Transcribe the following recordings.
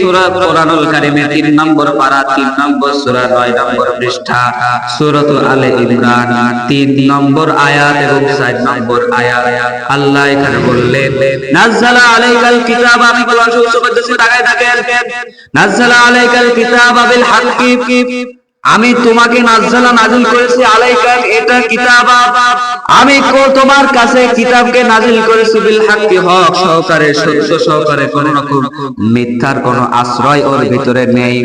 সূরা কোরআনুল কারিমে 3 নম্বর পারা 3 নম্বর সূরা 9 নম্বর পৃষ্ঠা সূরাতুল আলে ইমরান 3 নম্বর আয়াত এবং 4 নম্বর আয়াত। আল্লাহ এখানে বললেন নাযালা আলাইকাল কিতাব আমি কোরআন শুরু করতেছি তাকায় থাকেন। নাযালা আলাইকাল কিতাব বিল হাক্কি আমি তোমাকে নাজ্জালা নাজিল করেছি আলাইকাল এটা কিতাব। আমি তোমার কাছে কিতাবকে নাজিল করেছি বিল হাক্কি, হক সহকারে, সত্য সহকারে, কোন রকম মিথ্যার কোনো আশ্রয় ওর ভিতরে নেই।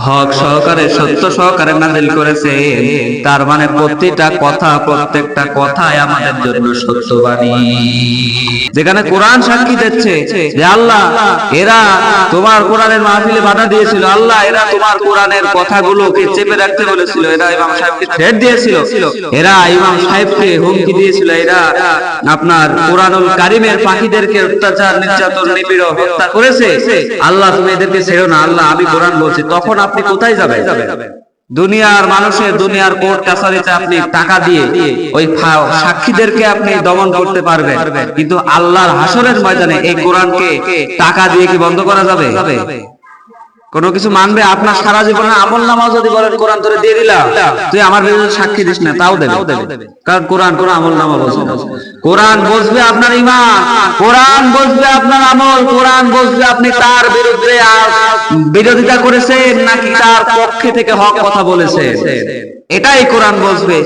হক সহকারে, সত্য সহকারে নাজিল করেছে। তার মানে প্রতিটা কথা, প্রত্যেকটা কথাই আমাদের জন্য সত্যবাণী। যেখানে কোরআন সাক্ষী দিচ্ছে যে আল্লাহ, এরা তোমার কোরআনের মাহফিলে বাধা দিয়েছিল। আল্লাহ, এরা তোমার কোরআনের কথাগুলোকে চেপে রাখতে বলেছিল। এরা ইমাম সাহেবকে থ্রেট দিয়েছিল। এরা ইমাম সাহেবকে হুমকি দিয়েছিল। এরা আপনার কোরআনুল কারিমের পাখিদেরকে অত্যাচার, নির্যাতন নিপীড় হত্যা করেছে। আল্লাহ, তুমি এদেরকে ছেড়ো না। আল্লাহ, আমি কোরআন বলছি। তখন আপনি কোথায় যাবেন? দুনিয়ার মানুষের দুনিয়ার কোর্ট কাছারিতে আপনি টাকা দিয়ে ওই সাক্ষীদেরকে আপনি দমন করতে পারবেন। কিন্তু আল্লাহর হাসরের ময়দানে এই কোরআনকে টাকা দিয়ে কি বন্ধ করা যাবে? কোনো কিছু মানবে আপনার সারা জীবনে আমল নামাও যদি বলেন, কোরআন তোরে দিয়ে দিলাম তুই আমার বিরুদ্ধে সাক্ষী দিস না, তাও দেবে। কারণ কোরআন কোন আমল নামা বলছে কোরআন বসবে আপনার ইমান, কোরআন বসবে আপনার আমল, কোরআন বসবে আপনি তার বিরুদ্ধে বিরোধিতা করেছেন নাকি তার পক্ষে থেকে হক কথা বলেছেন। এটাই কোরআন বসবে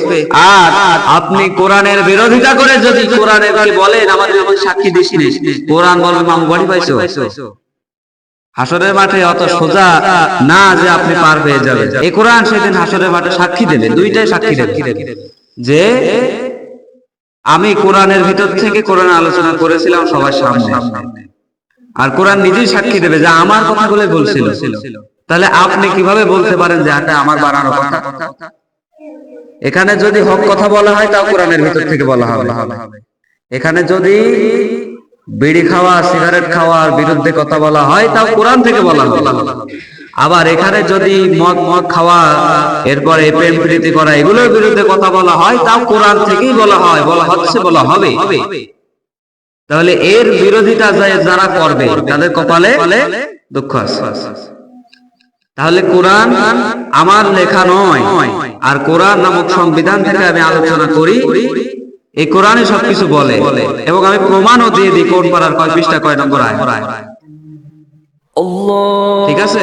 আর আপনি কোরআনের বিরোধিতা করে যদি কোরআনের বলেন, আমাদের সাক্ষী দিস কোরআন বলবে, মাম, বাড়ি পাইছো? হাসরের মাঠে অত সোজা না যে আপনি পার হয়ে যাবেন। এই কোরআন সেদিন হাসরের মাঠে সাক্ষী দেবে, দুইটাই সাক্ষী দেবে। যে আমি কোরআনের ভিতর থেকে কোরআন আলোচনা করেছিলাম সবার সামনে। আর কোরআন নিজেই সাক্ষী দেবে যে আমার কথাগুলো বলছিল। তাহলে আপনি কীভাবে বলতে পারেন যে এটা আমার বানানো কথা? এখানে যদি হক কথা বলা হয়, তাও কোরআনের ভিতর থেকে বলা হবে। এখানে যদি বিড়ি খাওয়া, সিগারেট খাওয়ার বিরুদ্ধে কথা বলা হয়, তাও কোরআন থেকে বলা হবে আবার এখানে যদি মদ মদ খাওয়া, এরপরে প্রেম প্রীতি করা, এগুলোর বিরুদ্ধে কথা বলা হয়, তাও কোরআন থেকেই বলা হয়, বলা হচ্ছে, বলা হবে। তাহলে এর বিরোধিতা যা- যারা করবে, তাদের কপালে দুঃখ আছে। তাহলে কোরআন আমার লেখা নয়, আর কোরআন নামক সংবিধান থেকে আমি আলোচনা করি এই কোরআনে সবকিছু বলে এবং আমি প্রমাণও দিয়ে দিই কোন পাড়ার কয় পৃষ্ঠা কয় নম্বর আয়। ঠিক আছে?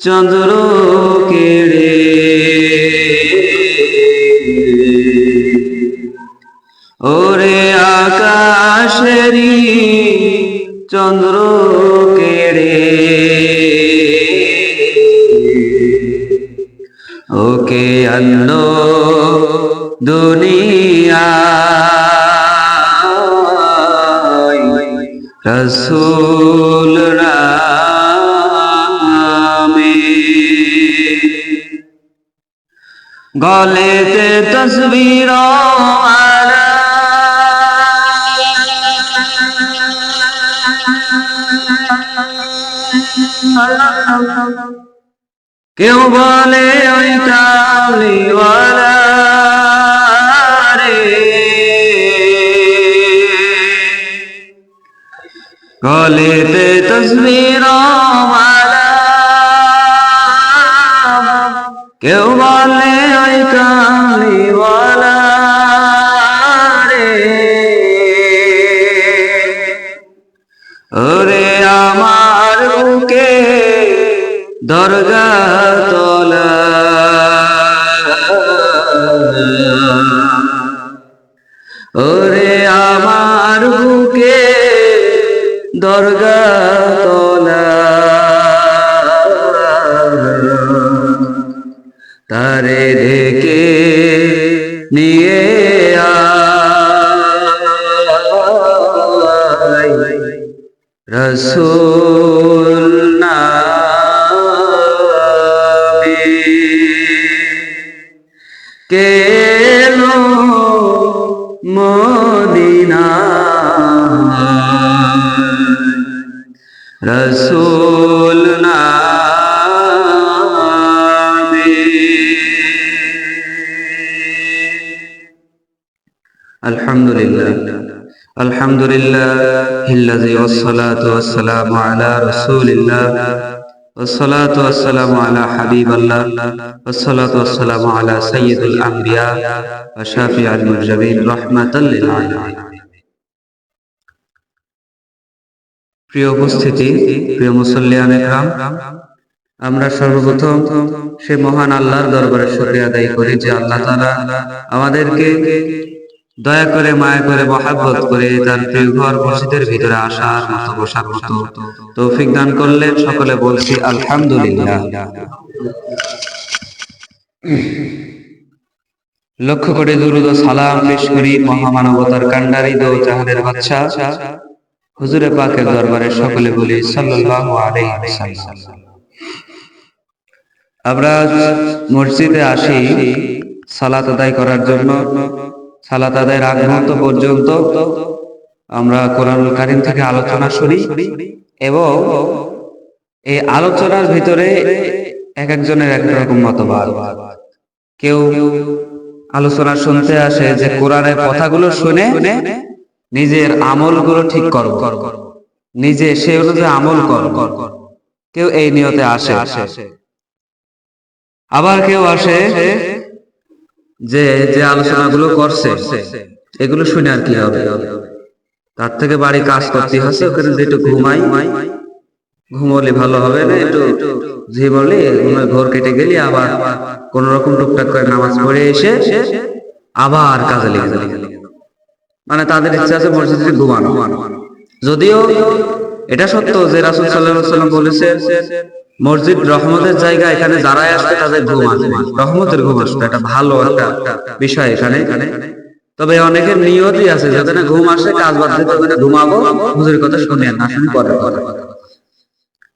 চন্দ্র কেড়ে ওরে আকাশেরি চন্দ্র কেড়ে ওকে আনলো দুনিয়া রসুল নামে গলেতে তসবীর কেউ বলে ওই কালিওয়ালা রে গলেতে তসবীর কেউ আমার বুকে দরগা তোলা। الحمد لله الحمد لله الذي والصلاة والسلام على رسول الله والصلاة والسلام على حبيب الله والصلاة والسلام على سيد الأنبياء وشافع المرجبين رحمة للعالمين প্রিয় উপস্থিতি প্রিয় মুসল্লিয়ান একরাম আমরা সর্বপ্রথম সে মহান আল্লাহর দরবারে শুকরিয়া আদায় করি যে আল্লাহ তাআলা আমাদেরকে দয়া করে, মায়া করে, মহাব্বত করে তার প্রিয় ঘর মসজিদের ভিতরে আসার মতো বসার মতো তৌফিক দান করলেন। সকলে বলছি, আলহামদুলিল্লাহ। লক্ষ্য করে দুরুদ সালাম পেশ করি মহামানবতার কান্ডারি দো জাহানের বাচ্চা হুজুরে পাকের দরবারে সকলে বলি, সাল্লাল্লাহু আলাইহি ওয়াসাল্লাম। আমরা মসজিদে আসি, সালাত আদায় করার জন্য। সালাত আদায়ের আগ মুহূর্ত পর্যন্ত আমরা কোরআনুল কারিম থেকে আলোচনা শুনি এবং এই আলোচনার ভিতরে এক একজনের এক রকম মতবাদ। কেউ আলোচনা শুনতে আসে যে কোরআনের কথাগুলো শুনে নিজের আমলগুলো ঠিক করব। নিজে সে অনুযায়ী আমল কর কেউ এই নিয়তে আসে। আবার কেউ আসে যে যে আলোচনাগুলো করছে, এগুলো শুনে আর কি হবে? তার থেকে বাড়ি কাজ করতে হচ্ছে ওখানে যে একটু ঘুমাই, ঘুমলে ভালো হবে না, একটু ঝিমলে ঘর কেটে গেলি আবার কোন রকম টুকটাক করে নামাজ পড়ে এসে আবার কাজে লেগে যাবে মানে তাদের ইচ্ছা আছে মসজিদে ঘুমানো। যদিও এটা সত্য যে রাসুল সাল্লাহ সাল্লাম বলেছেন মসজিদ রহমতের জায়গা এখানে যারাই আসবে তাদের ঘুম আসবে। রহমতের ঘুম আসবে। এটা ভালো একটা বিষয় এখানে। তবে অনেকের নিয়তই আছে যাতে না ঘুম আসে কাজ বাদ ওখানে ঘুমাবো। হুজুর কথা শুনে না শুনে পরে পরে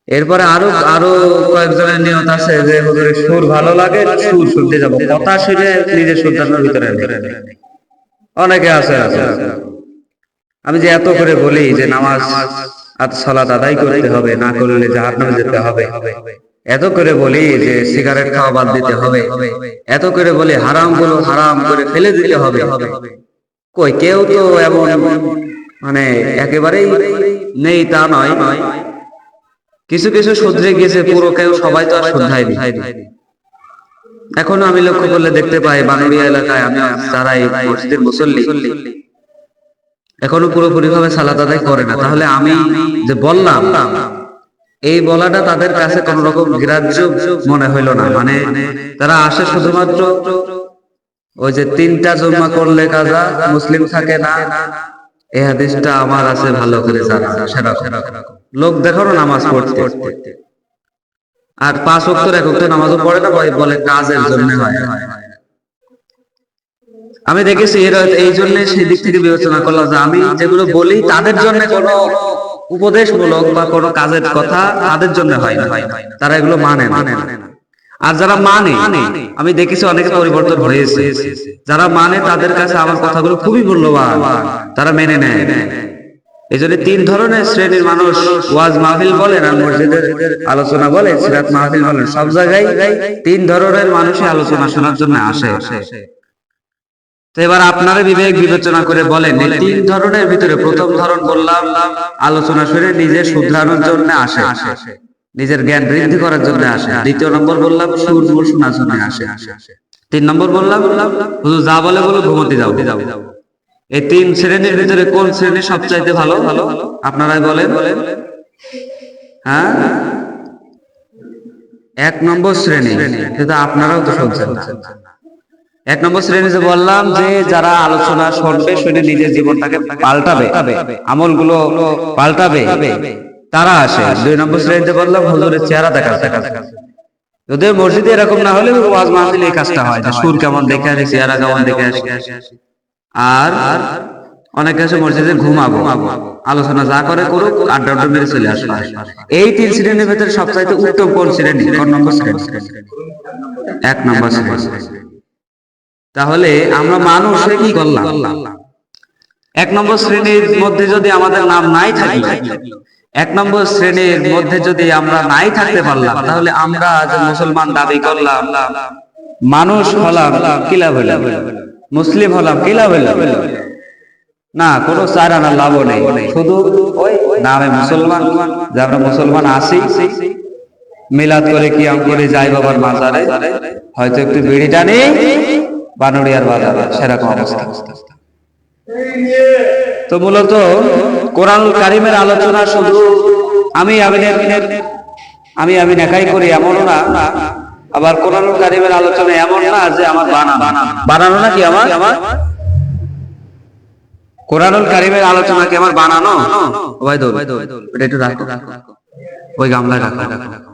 এরপরে আরও আরও কয়েকজনের নিয়ত আছে যে হুজুরের সুর ভালো লাগে, সুর শুনতে যাব। কথা শুনে নিজের সুরটানোর ভিতরে অনেকে আছে আছে। আমি যে এত করে বলি যে নামাজ আর সালাত আদায় করতে হবে, না করলে জাহান্নামে যেতে হবে। এত করে বলি যে সিগারেট খাওয়া বাদ দিতে হবে। এত করে বলি হারামগুলো হারাম করে ফেলে দিতে হবে। কই, কেউ তো এমন মানে একেবারেই নেই, তা নয়। কিছু কিছু শুধরে গিয়েছে, পুরো কেউ, সবাই তো আর শুধায়নি এখনও আমি লক্ষ্য করলে দেখতে পাই বানুড়িয়া এলাকায় আমি যারা এই মসজিদের মুসল্লি এখনও পুরোপুরি ভাবে সালাত আদায় করে না। তাহলে আমি যে বললাম, এই বলাটা তাদের কাছে কোন রকম গ্রাহ্য মনে হইল না। মানে তারা আসে শুধুমাত্র ওই যে তিনটা জমা করলে কাজা, মুসলিম থাকে না। এই হাদিসটা আমার আছে ভালো করে জানা সেরকম লোক দেখানো নামাজ পড়তে। আর পাঁচ অক্টর এক অক্টর নামাজও পড়ে না, বলে কাজের জন্য হয়। আমি দেখেছি এরা এই জন্য সেই দিক থেকে বিবেচনা করলাম যে আমি যেগুলো বলি তাদের জন্য কোনো উপদেশমূলক বা কোনো কাজের কথা তাদের জন্য হয় না। তারা এগুলো মানে না। আর যারা মানে আমি দেখেছি অনেকে পরিবর্তন হয়েছে। যারা মানে তাদের কাছে আমার কথাগুলো খুবই মূল্যবান। তারা মেনে নেয়। এই জন্য তিন ধরনের শ্রেণির মানুষ ওয়াজ মাহফিল বলেন আর মসজিদের আলোচনা বলে সিরাত মাহফিল বলেন, সব জায়গায় তিন ধরনের মানুষই আলোচনা শোনার জন্য আসে। তো এবার আপনারা বিবেক বিবেচনা করে বলেন, এই তিন ধরনের ভিতরে প্রথম ধরন বললাম, আলোচনা শুনে নিজে শুধরানোর জন্য আসে, নিজের জ্ঞান বৃদ্ধি করার জন্য আসে। দ্বিতীয় নম্বর বললাম, সুর মুর শোনার জন্য আসে। তিন নম্বর বললাম, হুজুর যা বলে বলো ঘুমোতে যাও। এই তিন শ্রেণির ভিতরে কোন শ্রেণি সবচাইতে ভালো? ভালো আপনারাই বলেন। হ্যাঁ? এক নম্বর শ্রেণি। কিন্তু আপনারাও তো শুনছেন না। এক নম্বর শ্রেণীতে বললাম যে যারা আলোচনা শুনবে, শুনে নিজের জীবনটাকে পাল্টাবে, আমলগুলো পাল্টাবে, তারা আসে। দুই নম্বর শ্রেণীতে বললাম, হুজুরের চেহারা দেখা দেখা ওদের মসজিদে এরকম না হলে ওয়াজ মাহফিলে এই কাজটা হয় সুর কেমন দেখে আসি, চেহারা কেমন দেখে আসি। আর অনেক আছে মসজিদে ঘুমাবো, আলোচনা যা করে করুক, আড্ডা আড্ডা মেরে চলে আসে। এই তিন শ্রেণির ভেতরে সবচাইতে উত্তম কোন শ্রেণি কোন নম্বর শ্রেণি? এক নম্বর শ্রেণি। তাহলে আমরা মানুষ কি করলাম? এক নম্বর শ্রেণির মধ্যে যদি আমাদের নাম নাই থাকে এক নম্বর শ্রেণির মধ্যে যদি আমরা নাই থাকতে পারলাম, তাহলে আমরা মুসলমান দাবি করলাম, মানুষ হলাম কি লাভ হইলাম মুসলিম হলাম কি লাভ হইলাম না, কোনো চার আনা লাভ নেই। শুধু নামে মুসলমান, যে আমরা মুসলমান আছি। মিলাদ করে কি আম করে যাই বাবার মাজারে। হয়তো একটু বিড়ি টানি বানুড়িয়ার বাজারে, সেরকম অবস্থা। তো মূলত কোরআন কারিমের আলোচনা শুধু আমি আমি আমি একাই করি এমনও না, আবার কোরআন কারিমের আলোচনা এমন না যে আমার বানানো। বানানো নাকি আমার? আমার কোরআনুল কারিমের আলোচনা কি আমার বানানো? ভাই দৌড় এটা একটু রাখো। রাখো ওই গামলায় রাখো রাখো।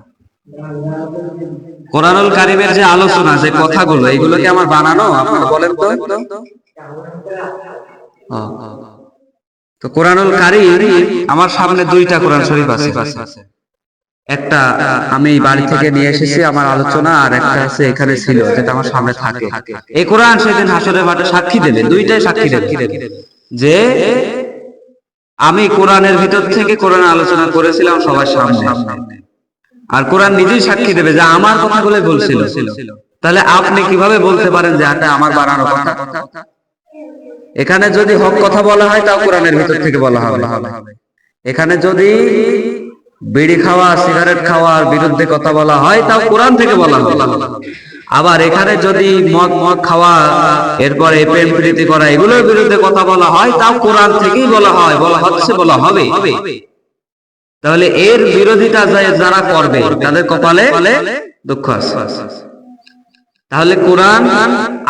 কোরআনুল কারিমের যে আলোচনা, যে কথাগুলো, এগুলো কি আমার বানানো? আপনারা বলেন তো। তো কোরআনুল কারিম, আমার সামনে দুইটা কোরআন শরীফ আছে। একটা আমি বাড়ি থেকে নিয়ে এসেছি আমার আলোচনা, আর একটা আছে এখানে ছিল, যেটা আমার সামনে থাকে। এই কোরআন সেদিন হাসরের মাঠে সাক্ষী দেবে, দুইটাই সাক্ষী দেবে। যে আমি কোরআনের ভিতর থেকে কোরআন আলোচনা করেছিলাম সবার সামনে। আর কোরআন নিজেই সাক্ষী দেবে যে আমার কথাগুলো বলছিল। তাহলে আপনি কীভাবে বলতে পারেন যে এটা আমার বানানো কথা? এখানে যদি হক কথা বলা হয়, তাও কোরআনের ভিতর থেকে বলা হবে। এখানে যদি বিড়ি খাওয়া, সিগারেট খাওয়ার বিরুদ্ধে কথা বলা হয়, তাও কোরআন থেকে বলা হবে। আবার এখানে যদি মদ মদ খাওয়া, এরপরে প্রেম প্রীতি করা, এগুলোর বিরুদ্ধে কথা বলা হয়, তাও কোরআন থেকেই বলা হয়, বলা হচ্ছে, বলা হবে। তাহলে এর বিরোধিতা যারা করবে, তাদের কপালে দুঃখ তাহলে কোরআন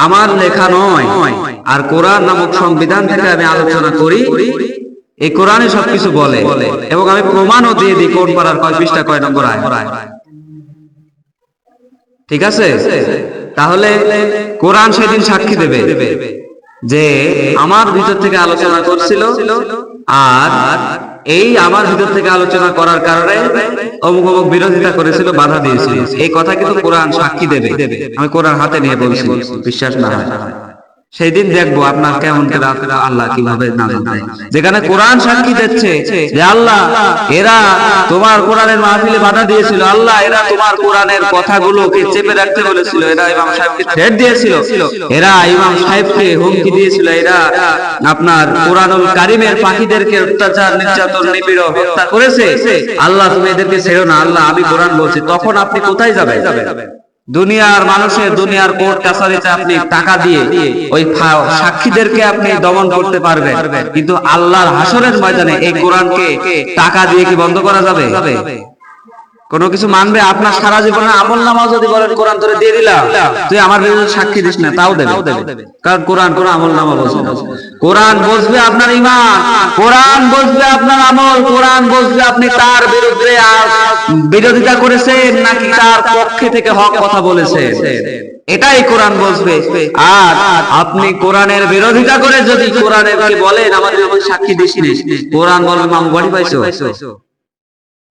আমার লেখা নয়, আর কোরআন নামক সংবিধান থেকে আমি আলোচনা করি, এই কোরআনে সবকিছু বলে, এবং আমি প্রমাণও দিয়ে দিই কোন পাড়ার কয় পৃষ্ঠা, কয় নম্বর আয় ঠিক আছে? তাহলে কোরআন সেদিন সাক্ষী দেবে যে আমার ভিতর থেকে আলোচনা করছিল, আর এই আমার ভিতর থেকে আলোচনা করার কারণে অমুক অমুক বিরোধিতা করেছিল, বাধা দিয়েছিল। এই কথা কিন্তু কোরআন সাক্ষী দেবে। আমি কোরআন হাতে নিয়ে বলছি, বিশ্বাস না হয়। সেই দিন দেখব আপনার কেমন আল্লাহ কীভাবে যেখানে কোরআন সাক্ষী দিচ্ছে যে আল্লাহ, এরা তোমার কোরআনের মাহফিলে বাধা দিয়েছিল, আল্লাহ, এরা তোমার কোরআনের কথাগুলোকে চেপে রাখতে বলেছিল, এরা ইমাম সাহেবকে থ্রেট দিয়েছিল, এরা ইমাম সাহেবকে হুমকি দিয়েছিল, এরা আপনার কোরআনুল কারিমের পাখিদেরকে অত্যাচার, নির্যাতন নিপীড় হত্যা করেছে। আল্লাহ, তুমি এদেরকে ছেড়ো না, আল্লাহ, আমি কোরআন বলছি, তখন আপনি কোথায় যাবেন? দুনিয়ার মানুষের দুনিয়ার কোর্ট কাছারিতে আপনি টাকা দিয়ে ওই সাক্ষীদেরকে আপনি দমন করতে পারবেন। কিন্তু আল্লাহর হাসরের ময়দানে এই কোরআনকে টাকা দিয়ে কি বন্ধ করা যাবে? কোনো কিছু মানবে আপনার সারা জীবনে আমল নামাও যদি বলেন, কোরআন তোরে দিয়ে দিলাম তুই আমার বিরুদ্ধে সাক্ষী দিস না, তাও দেবে। কারণ কোরআন কোন আমল নামা বলছে কোরআন বসবে আপনার ইমান, কোরআন বসবে আপনার আমল, কোরআন বসবে আপনি তার বিরুদ্ধে বিরোধিতা করেছেন নাকি তার পক্ষে থেকে হক কথা বলেছেন। এটাই কোরআন বসবে আর আপনি কোরআনের বিরোধিতা করে যদি কোরআনের বলেন বিরুদ্ধে সাক্ষী দিস কোরআন বলবে, মামু, বাড়ি পাইছো?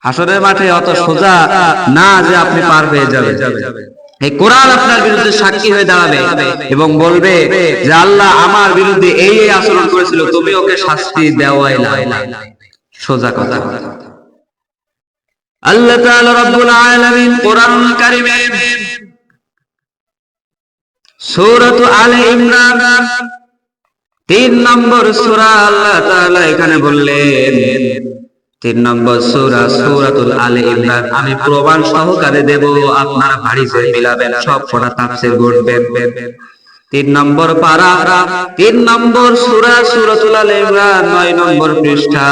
হাসরের মাঠে অত সোজা না যে আপনি পার হয়ে যাবেন। এই কোরআন আপনার বিরুদ্ধে সাক্ষী হয়ে দাঁড়াবে এবং বলবে যে আল্লাহ আমার বিরুদ্ধে এই এই আচরণ করেছিল, তুমি ওকে শাস্তি দেওয়াই না সোজা কথা। আল্লাহ তাআলা রব্বুল আলামিন কোরআনুল কারীমে সূরাত আলে ইমরান তিন নম্বর সূরা আল্লাহ তাআলা এখানে বললেন তিন নম্বর সূরা, সূরাতুল আলে ইমরান। আমি প্রমাণ সহকারে দেব আপনারা বাড়িতে মিলাবেন, সব পড়া তাফসীর করবেন তিন নম্বর পারা, তিন নম্বর সূরা, সূরাতুল আলে ইমরান, নয় নম্বর পৃষ্ঠা।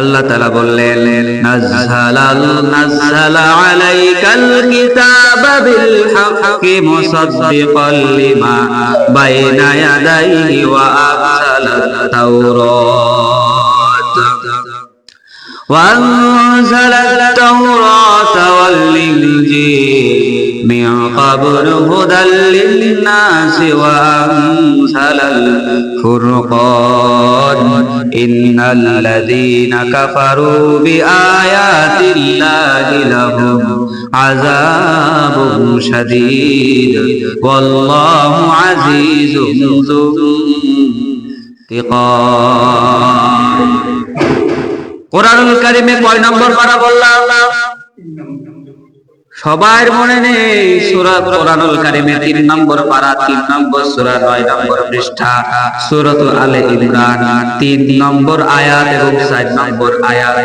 আল্লাহ তাআলা বললেন নাযালাল নাযালা আলাইকাল কিতাবা বিল হাক্কি মুসাদ্দিকাল লিমা বাইনা ইয়াদাইহি ওয়া আনজালাত তাওরাত। وأنزل التوراة والإنجيل من قبل هدى للناس وأنزل الفرقان. إن الذين كفروا بآيات الله لهم عذاب شديد. والله عزيز ذو انتقام. কোরআনুল কারিমে কয় নম্বর পারা বললাম সবার মনে নেই সূরা কোরআনুল কারিমে তিন নম্বর পারা তিন নম্বর সূরা নয় নম্বর পৃষ্ঠা সূরাত আলে ইমরান তিন নম্বর আয়াত এবং চার নম্বর আয়াত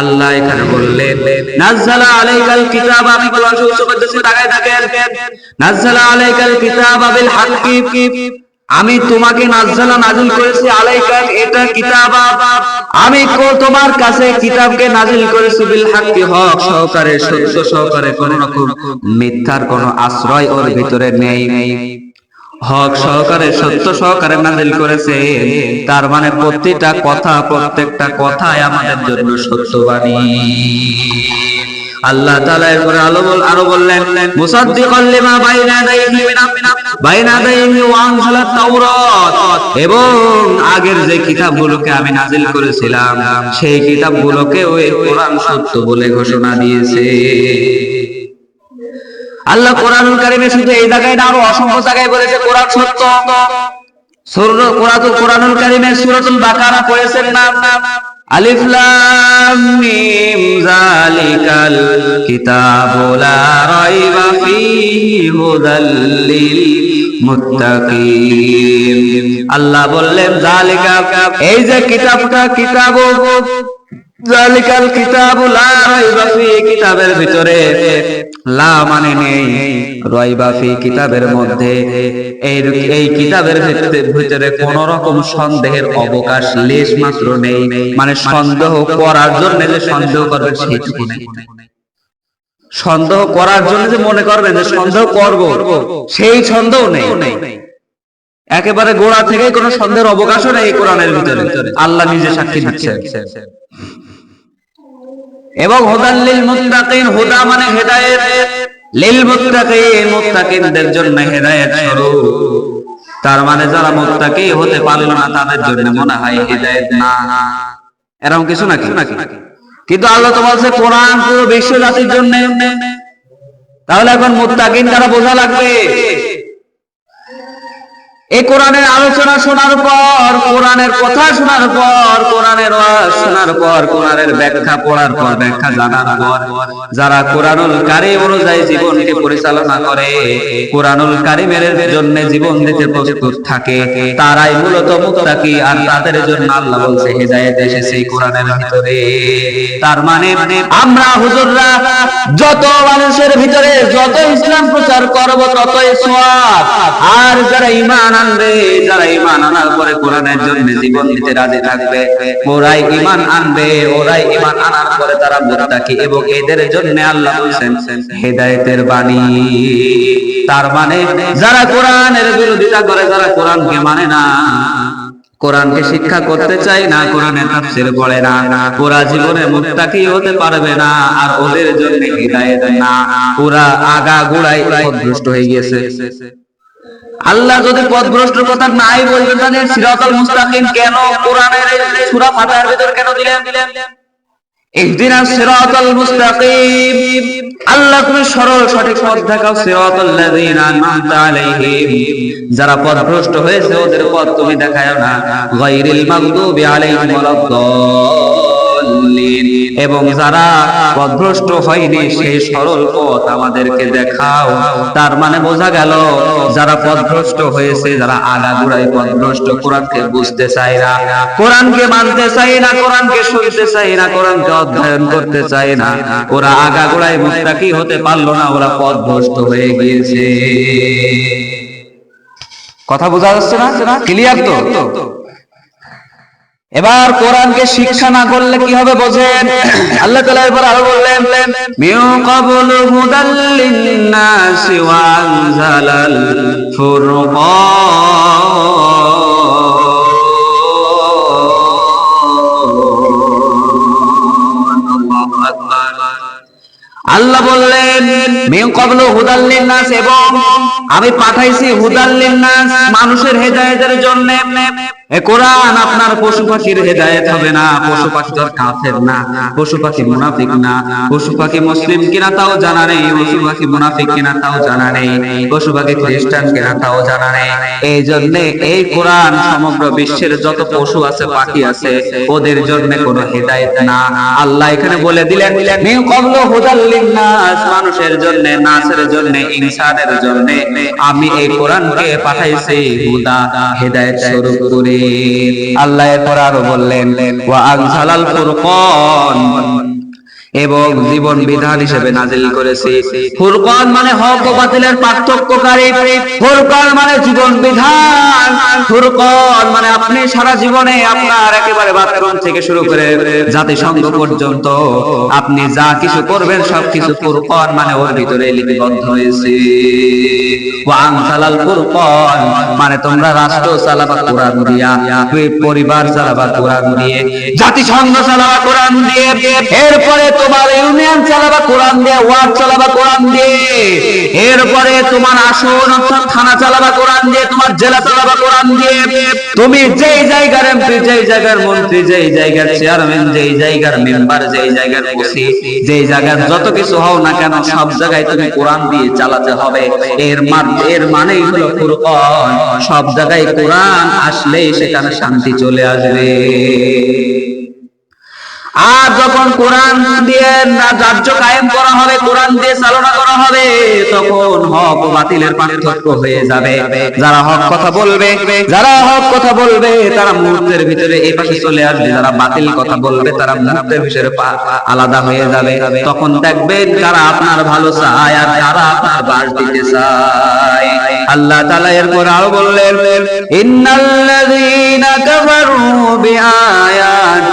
আল্লাহ এখানে বললেন নাজ্জালা আলাইকাল কিতাব আমি কোরআন শুরু করতেছি তাকায় থাকেন নাজ্জালা আলাইকাল কিতাব বিল হাক্কি আমি তোমাকে নাজ্জালা নাজিল করেছি আলাইকান এটা কিতাব। আমি তোমার কাছে কিতাবকে নাজিল করেছি বিল হাক্কি, হক সহকারে, সত্য সহকারে, কোন রকম মিথ্যার কোন আশ্রয় ওর ভিতরে নেই। হক সহকারে, সত্য সহকারে নাজিল করেছে। তার মানে প্রতিটা কথা, প্রত্যেকটা কথাই আমাদের জন্য সত্যবাণী। আল্লাহ তাআলা এরপরে আলো বল আরও বললেন মুসাদ্দিকাল লিমা বাইনা মিনাল বাইনা ইয়াদাইহি ওয়া আনজালাত তাওরাত। এবং আগের যে কিতাবগুলোকে আমি নাজিল করেছিলাম, সেই কিতাবগুলোকে ওই কোরআন সত্য বলে ঘোষণা দিয়েছে। আল্লাহ কোরআনুল কারিমে শুধু এই জায়গায় না, আরও অসংখ্য জায়গায় বলেছে কোরআন সত্য। সূরা কোরআন কোরআনুল কারিমে সূরাতুল বাকারা পড়েছেন না? আল্লাহ বললেন এই যে কিতাবটা কিতাব জালিকাল কিতাবু কিতাবের ভিতরে লা মানে নেই। রাইবা ফি কিতাবের মধ্যে। এই এই কিতাবের ভিতরে- কোন রকম সন্দেহের অবকাশ লেশ মাত্র নেই। মানে সন্দেহ করার জন্য যে সন্দেহ করবেন সেইটুকু নেই। সন্দেহ করার জন্য যে মনে করবেন যে সন্দেহ করব, সেই সন্দেহ নেই। একেবারে গোড়া থেকেই কোনো সন্দেহের অবকাশও নেই কোরআনের ভিতরে। আল্লাহ নিজে সাক্ষী দিচ্ছেন। এবং হুদাল্লিল মুত্তাকিন, হুদা মানে হেদায়েত। লিল মুত্তাকিন, মুত্তাকিনদের জন্য হেদায়েত স্বরূপ। তার মানে যারা মুত্তাকি হতে পারল না, তাদের জন্য মনে হয় হেদায়েত না। এরকম কিছু নাকি? নাকি কিন্তু আল্লাহ তো বলছে, কোরআন পুরো বিশ্ব জন্য। তাহলে এখন মুত্তাকিন কারা বোঝা লাগবে? এই কোরআনের আলোচনা শোনার পর, কোরআনের কথা শোনার পর, কোরআনের শোনার পর, কোরআনের ব্যাখ্যা পড়ার পর, ব্যাখ্যা জানার পর, যারা কোরআনুল কারিম অনুযায়ী জীবনকে পরিচালনা করে, কোরআনুল কারিমের জন্য জীবন দিতে প্রস্তুত থাকে, তারাই মূলত মুত্তাকি আর তাদের জন্য আল্লাহ বলছে, হেদায়েত এসেছে এই কোরআনের ভিতরে। তার মানে আমরা হুজুররা যত মানুষের ভিতরে যত ইসলাম প্রচার করব, ততই সওয়াব আর যারা ঈমান আনবে যারা ঈমান আনার পরে কোরআনের জন্য জীবন দিতে রাজি থাকবে, ওরাই ঈমান আনবে, ওরাই ঈমান আনার পরে তারা এবং এদের জন্য আল্লাহ হেদায়েতের বাণী। তার মানে যারা কোরআনের বিরোধিতা করে, যারা কোরআনকে মানে না, কোরআনকে শিক্ষা করতে চাই না, কোরআনের তাফসীর পড়ে না ওরা জীবনে মুত্তাকি হতে পারবে না, আর ওদের জন্য হিদায়াত না। ওরা আগা গোড়ায় পথভ্রষ্ট হয়ে গিয়েছে। আল্লাহ যদি পথভ্রষ্টের কথা নাই বলবেন তাহলে সিরাতাল মুস্তাকিম কেন? কোরআনের সূরা ফাতিহার ভিতর কেন দিলেন? ইহদিনা সিরাতাল মুস্তাকিম। আল্লাহ তুমি সরল সঠিক পথ দেখাও, সিরাতাল লাযিনা আন'আমতা আলাইহিম। যারা পথভ্রষ্ট হয়েছে, ওদের পথ তুমি দেখায়ও না। গায়রিল মাগদুবি আলাইহিম ওয়ালাদ-দাল্লিন এবং যারা পথভ্রষ্ট হয়নি সেই সরল পথ আমাদেরকে দেখাও। তার মানে বোঝা গেল, যারা পথভ্রষ্ট হয়েছে, যারা আগাগোড়াই পথভ্রষ্ট, কোরআনকে বুঝতে চায় না। কোরআনকে মানতে চায় না, কোরআনকে শুনতে চায় না, কোরআনকে অধ্যয়ন করতে চায় না। ওরা আগাগোড়াই মুত্তাকি হতে পারল না, ওরা পথভ্রষ্ট হয়ে গিয়েছে। কথা বোঝা যাচ্ছে না? ক্লিয়ার তো? এবার কোরআনকে শিক্ষা না করলে কি হবে বোঝেন? আল্লাহ তালা আরও বললেন, মিউ আল্লাহ বললেন নাস এবং আমি পাঠাইছি হুদাল্লিন নাস মানুষের হেদায়েতের জন্য। কোরআন আপনার পশু পাখির হেদায়েত হবে না পশু পাখি তো আর কাফের না পশু পাখি মুনাফিক না। পশু পাখি মুসলিম কিনা তাও জানা নেই পশু পাখি মুনাফিক কিনা তাও জানা নেই পশু পাখি খ্রিস্টান কিনা তাও জানা নেই। এই জন্য এই কোরআন সমগ্র বিশ্বের যত পশু আছে, পাখি আছে, ওদের জন্য কোনো হেদায়েত না। আল্লাহ এখানে বলে দিলেন মিন মানুষের জন্য নাসের জন্য, ইনসানের জন্য আমি এই কোরআনকে পাঠাইছি, হুদা, হেদায়েত স্বরূপ করে। আল্লাহ এরপর আরও বললেন, ওয়া আনজালাল ফুরকান। এবং জীবন বিধান হিসেবে নাজিল করেছি। ফুরকান মানে হক ও বাতিলের পার্থক্যকারী। ফুরকান মানে জীবন বিধান। ফুরকান মানে আপনি সারা জীবনে আপনার একেবারে বাথরুম থেকে শুরু করে জাতিসংঘ পর্যন্ত আপনি যা কিছু করবেন সবকিছু ফুরকান মানে ওর ভিতরে লিপিবদ্ধ হয়েছে। ওয়ান সালাল ফুরকান মানে তোমরা রাষ্ট্র চালাবা কোরআন দিয়া, পরিবার চালাবা কোরআন দিয়ে, জাতিসংঘ চালাবা কোরআন দিয়ে, এরপরে তোমার ইউনিয়ন চালাবা কোরআন দিয়ে, ওয়ার্ড চালাবা কোরআন দিয়ে। এরপরে তোমার আসন অর্থাৎ থানা চালাবা কোরআন দিয়ে, তোমার জেলা চালাবা কোরআন দিয়ে। তুমি যেই জায়গার এমপি, যেই জায়গার মন্ত্রী, যেই জায়গার চেয়ারম্যান, যেই জায়গার মেম্বার, যেই জায়গার ওসি, যেই জায়গার যত কিছু হও না কেন, সব জায়গায় তুমি কোরআন দিয়ে চালাতে হবে। এর মান এর মানেই হলো কুরআন। সব জায়গায় কোরআন আসলেই সেখানে শান্তি চলে আসবে। আর যখন কোরআন দিয়ে রাজ্য কায়েম করা হবে, কোরআন দিয়ে চালনা করা হবে, তখন হক বাতিলের পার্থক্য হয়ে যাবে। যারা হক কথা বলবে, যারা হক কথা বলবে, তারা মুহূর্তের ভিতরে এই পাশে চলে আসবে। যারা বাতিল কথা বলবে, তারা মুহূর্তের ভিতরে আলাদা হয়ে যাবে। তখন দেখবেন কারা আপনার ভালো চায় আর কারা আপনার বাস দিতে চায়। আল্লাহ তাআলা এরপর আরও বললেন, ইন্নাল্লাযীনা কাফারু বিআয়াতিল্লাহি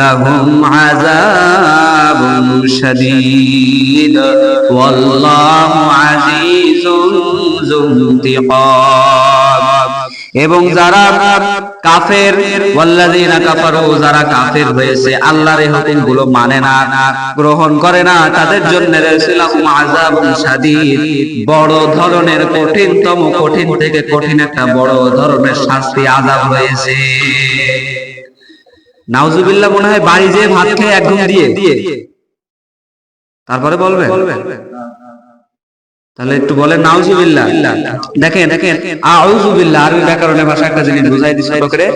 লাহুম আযাবুন শাদীদ, ওয়াল্লাহু আজিজুন যুনতিকাম এবং যারা কাফের, ওয়াল্লাযীনা কাফারু, যারা কাফের হয়েছে, আল্লাহর এই হুকুমগুলো মানে না, গ্রহণ করে না, তাদের জন্য বড় ধরনের কঠিনতম, কঠিন থেকে কঠিন একটা বড় ধরনের শাস্তি, আযাব রয়েছে। নাউজুবিল্লাহ মনে হয় বাড়ি যেয়ে ভাত খেয়ে একদম দিয়ে। তারপরে বলবেন। তাহলে একটু বলেন, নাউজুবিল্লাহ। দেখেন দেখেন আউজুবিল্লাহ, আরবি ব্যাকরণে ভাষা একটা জিনিস বুঝাই দিছে করে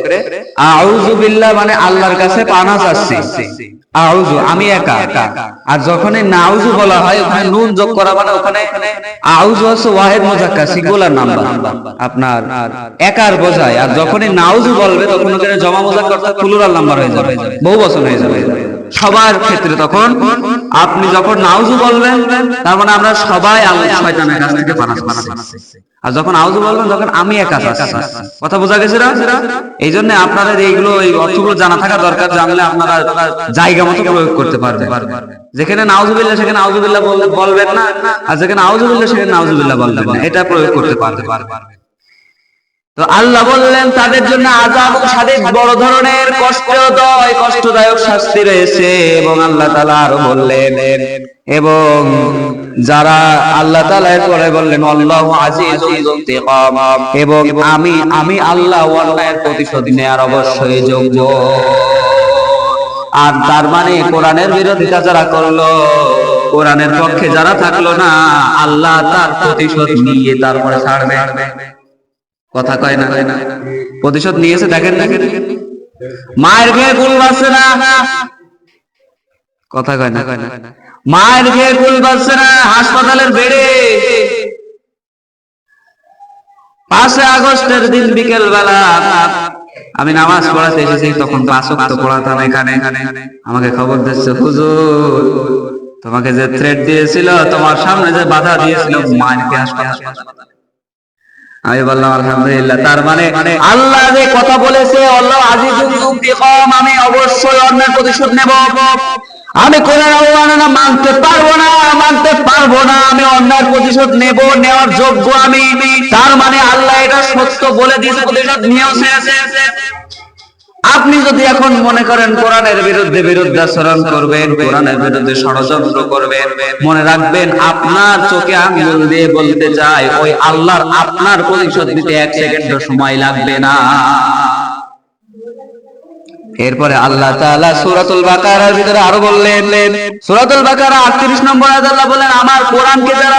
আউজুবিল্লাহ মানে আল্লাহর কাছে পানা চাচ্ছি। আউজু, আমি একা। আর যখন নাউজু বলা হয়, ওখানে নুন যোগ করা মানে ওখানে আউজু হচ্ছে ওয়াহেদ মুজাক্কার সিঙ্গুলার নাম্বার আপনার একার বোঝায়। আর যখন এই নাউজু বলবে, তখন ওখানে জমা মুজাক্কার অর্থাৎ প্লুরাল নাম্বার হয়ে যাবে। বহু বছর হয়ে যাবে। সবার ক্ষেত্রে তখন আপনি যখন নাউজু বলবেন, তার মানে আমরা সবাই শয়তানের কাছ থেকে পানা পাচ্ছি আর যখন আউজু বলবেন, তখন আমি একা কথা বোঝা গেছে এই জন্য আপনাদের এইগুলো, এই অর্থগুলো জানা থাকা দরকার, জানলে আপনারা জায়গা মতো প্রয়োগ করতে পারবেন। যেখানে নাউজুবিল্লাহ সেখানে নাউজুবিল্লাহ বল- বলবেন না, আর যেখানে আউজুবিল্লাহ সেখানে নাউজুবিল্লাহ বলবেন এটা প্রয়োগ করতে পারতে পারবেন। আল্লাহ বললেন, তাদের জন্য আজাব সাদিদ বড় ধরনের কষ্টদয়, কষ্টদায়ক শাস্তি রয়েছে এবং আল্লাহ তাআলা আরও বললেন, এবং যারা আল্লাহ তাআলা এরপরে বললেন, আল্লাহু যুনতিকাম এবং আমি আমি আল্লাহ অন্যায়ের প্রতিশোধ নেয়ার অবশ্যই যোগ্য। আর তার মানে কোরআনের বিরোধিতা যারা করল, কোরআনের পক্ষে যারা থাকল না, আল্লাহ তার প্রতিশোধ নিয়ে তারপরে ছাড়বে। কথা কয় না। প্রতিশোধ নিয়েছে, দেখেন দেখেন মায়ের খেয়ে কুল বাঁচছে না। কথা কয় না। মায়ের খেয়ে কুল বাঁচছে না, হাসপাতালের বেড়ে। পাঁচে আগস্টের দিন বিকেল বেলা আমি নামাজ পড়াতে এসেছি, তখন পাঁচ ওয়াক্ত পড়াতাম এখানে। আমাকে খবর দিচ্ছে, হুজুর, তোমাকে যে থ্রেড দিয়েছিল, তোমার সামনে যে বাধা দিয়েছিল, মায়ের হাসপাতালে। আমি বললাম, আলহামদুলিল্লাহ। তার মানে আল্লাহ যে কথা বলেছে, আল্লাহ আজিজুল আমি অবশ্যই অন্যের প্রতিশোধ নেব। আমি কোন আল্লাহ মানতে পারব না, মানতে পারব না, আমি অন্যায় প্রতিশোধ নেব, নেওয়ার যোগ্য আমি। তার মানে আল্লাহ এটা সত্য বলে দিয়েছে, প্রতিশোধ শেষ আপনি যদি এখন মনে করেন কোরআনের বিরুদ্ধে বিরুদ্ধাচরণ করবেন, কোরআনের বিরুদ্ধে ষড়যন্ত্র করবেন, মনে রাখবেন আপনার চোখে আঙ্গুল দিয়ে বলতে চাই, ওই আল্লাহর আপনার প্রতিশোধ দিতে এক সেকেন্ড সময় লাগবে না। এরপরে আল্লাহ তাআলা সূরাতুল বাকারার ভিতরে আরও বললেন, সূরাতুল বাকারা 38 নম্বর আল্লাহ বলেন আমার কোরআনকে যারা,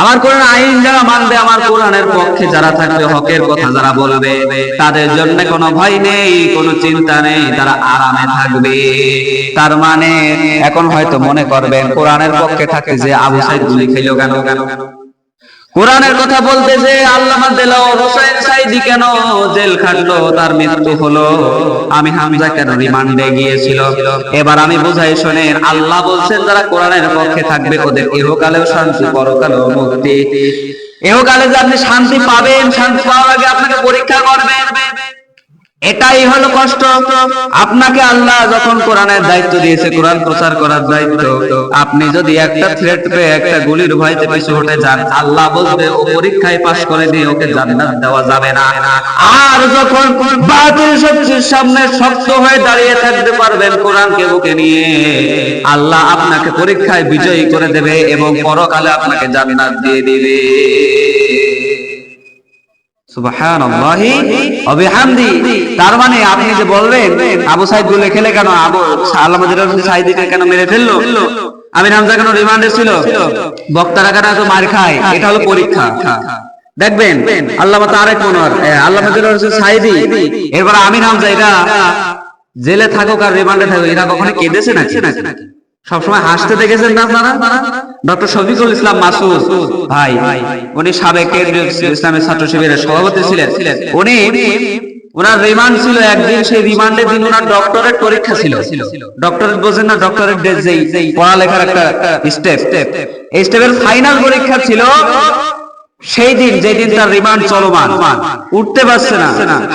আমার কোরআন আইন যারা মানবে, আমার কোরআনের পক্ষে যারা থাকবে, হকের কথা যারা বলবে, তাদের জন্য কোনো ভয় নেই, কোনো চিন্তা নেই, তারা আরামে থাকবে। তার মানে এখন হয়তো মনে করবেন, কোরআনের পক্ষে থাকে যে আবু সাইদ গুলি খেলো কেন কেন? কোরআনের কথা বলতে যে সাইদি কেন জেল খাটলো? তার মৃত্যু হলো। আমি হামজা কেন রিমান্ডে গিয়েছিল? এবার আমি বুঝাই, শোনেন, আল্লাহ বলছেন যারা কোরআনের পক্ষে থাকবে, ওদের ইহকালেও শান্তি, পরকালেও মুক্তি। এহকালে যে আপনি শান্তি পাবেন, শান্তি পাওয়ার আগে আপনাকে পরীক্ষা করবেন। এটাই হলো কষ্ট। আপনাকে আল্লাহ যখন কোরআনের দায়িত্ব দিয়েছে, কোরআন প্রচার করার দায়িত্ব, আপনি যদি একটা থ্রেট পেয়ে একটা গুলির ভয়তে পিছু হটে যান, আল্লাহ বলবে, ও পরীক্ষায় পাশ করে দিয়ে ওকে জান্নাত দেওয়া যাবে না। আর যখন বাতিল শক্তির সামনে শক্ত হয়ে দাঁড়িয়ে থাকতে পারবেন কোরআনকে বুকে নিয়ে, আল্লাহ আপনাকে পরীক্ষায় বিজয়ী করে দেবে এবং পরকালে আপনাকে জান্নাত দিয়ে দিবে। তার মানে আপনি যে বলবেন আবু খেলে কেন? আবু সাইদিকে কেন মেরে ফেলল? আমি কেন রিমান্ডে ছিল? বক্তারা কেন মার খায়? এটা হলো পরীক্ষা। দেখবেন আল্লামা তারেক মনোয়ার। দিলার সাইদি। এরপর আমিন হামজা এটা জেলে থাকুক আর রিমান্ডে থাকুক, এরা কখনো কেঁদেছে নাকি? সবসময় হাসতে দেখেছেন না আপনারা? ডক্টর শফিকুল ইসলাম মাসুদ, ভাই, উনি সাবেক কেন্দ্রীয় ইসলামের ছাত্র শিবিরের সভাপতি ছিলেন। উনি ওনার রিমান্ড ছিল একদিন, সেই রিমান্ডের দিন ওনার ডক্টরেট পরীক্ষা ছিল। ডক্টরেট বোঝেন না ডক্টরেট যেই পড়ালেখার একটা স্টেপ এই স্টেপের ফাইনাল পরীক্ষা ছিল সেই দিন যেদিন তার রিমান্ড চলমান। উঠতে পারছে না।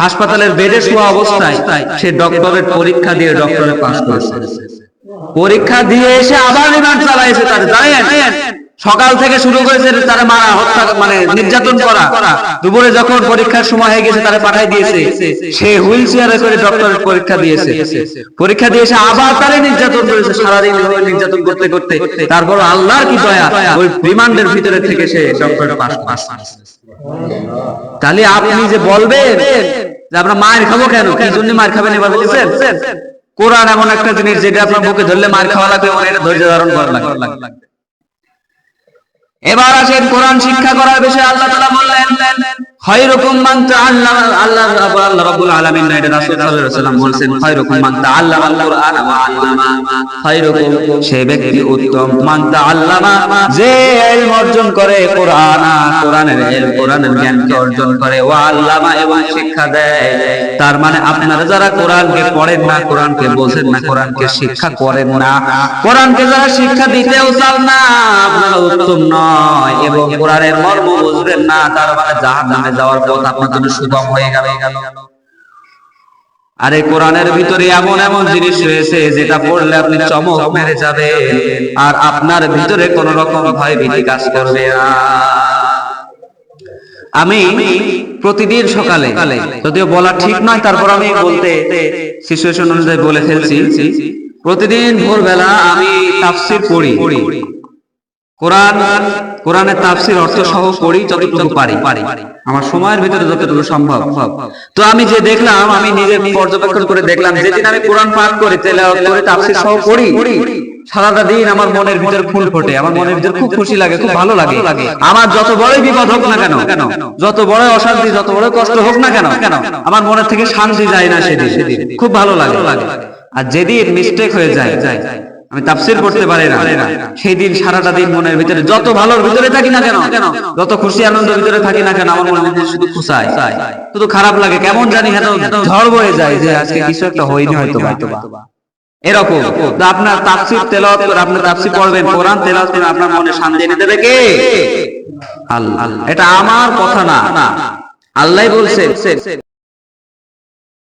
হাসপাতালের বেডে শোয়া অবস্থায় সে ডক্টরেট পরীক্ষা দিয়ে ডক্টরেট পাস করেছে। পরীক্ষা দিয়ে এসে আবার রিমান্ড চালাইছে তার জানেন? সকাল থেকে শুরু করেছে তারা মারা, হত্যা মানে নির্যাতন করা। দুপুরে যখন পরীক্ষার সময় হয়ে গেছে তারা পাঠাই দিয়েছে। সে হুইল চেয়ারে করে ডক্টরেট পরীক্ষা দিয়েছে। পরীক্ষা দিয়ে এসে আবার তারে নির্যাতন করেছে, সারাদিন নির্যাতন করতে করতে। তারপর আল্লাহর কি দয়া, ওই রিমান্ডের ভিতরে থেকে সে ডক্টরেট পাস পাস তাহলে আপনি যে বলবেন যে আমরা মায়ের খাব কেন? কি জন্য মায়ের খাবেন এবার বলেছেন? কোরআন এমন একটা জিনিস যেটা আপনার বুকে ধরলে মার খাওয়া লাগবে এবং এটা ধৈর্য ধারণ করা লাগবে। এবার আসেন কোরআন শিক্ষা করার বিষয়ে আল্লাহ তাআলা বললেন না তার মানে আপনারা যারা কোরআনকে পড়েন না, কোরআনকে বোঝেন না, কোরআনকে শিক্ষা করেন না, কোরআনকে যারা শিক্ষা দিতেও চান না, আপনারা উত্তম নয় এবং কোরআনের মর্ম বুঝবেন না, তার মানে যাওয়ার পথ আপনার জন্য সুগম হয়ে গেল। আর কোরআনের ভিতরে এমন এমন জিনিস রয়েছে যেটা পড়লে আপনি চমক মেরে যাবে আর আপনার ভিতরে কোন রকম ভয় ভীতি কাজ করবে আমি প্রতিদিন সকালে, যদিও বলা ঠিক নয়, তারপর আমি বলতে সিচুয়েশন অনুযায়ী বলে ফেলছি। প্রতিদিন ভোরবেলা আমি তাফসির পড়ি। কোরআন, কোরআনের তাফসির অর্থ সহ পড়ি যতটুকু পারি। আমার সময়ের ভিতরে যতটুকু সম্ভব। তো আমি যে দেখলাম, আমি নিজে পর্যবেক্ষণ করে দেখলাম, যেদিন আমি কোরআন পাঠ করি করে, তাফসির সহ পড়ি, সারাটা দিন আমার মনের ভিতরে ফুল ফোটে, আমার মনের ভিতরে খুব খুশি লাগে, খুব ভালো লাগে। আমার যত বড়ই বিপদ হোক না কেন, যত বড় অশান্তি, যত বড় কষ্ট হোক না কেন, আমার মনের থেকে শান্তি যায় না সেদিন। খুব ভালো লাগে। আর যেদিন মিস্টেক হয়ে যায় আমি তাফসির করতে পারি না। সেই দিন সারাটা দিন মনের ভিতরে, যত ভালোর ভিতরে থাকি না কেন, যত খুশি আনন্দের ভিতরে থাকি না কেন, আমার ভিতরে শুধু খুশায় শুধু খারাপ লাগে, কেমন জানি ঝড় বয়ে যায় যে আজকে কিছু একটা হয়নি হয়তো বা এরকম আপনার তাফসির তেলাওয়াত করে তাফসির পড়বেন, কোরআন করে আপনার মনে শান্তি এনে দেবে কে? আল্লাহ। এটা আমার কথা না। আল্লাহ বলছে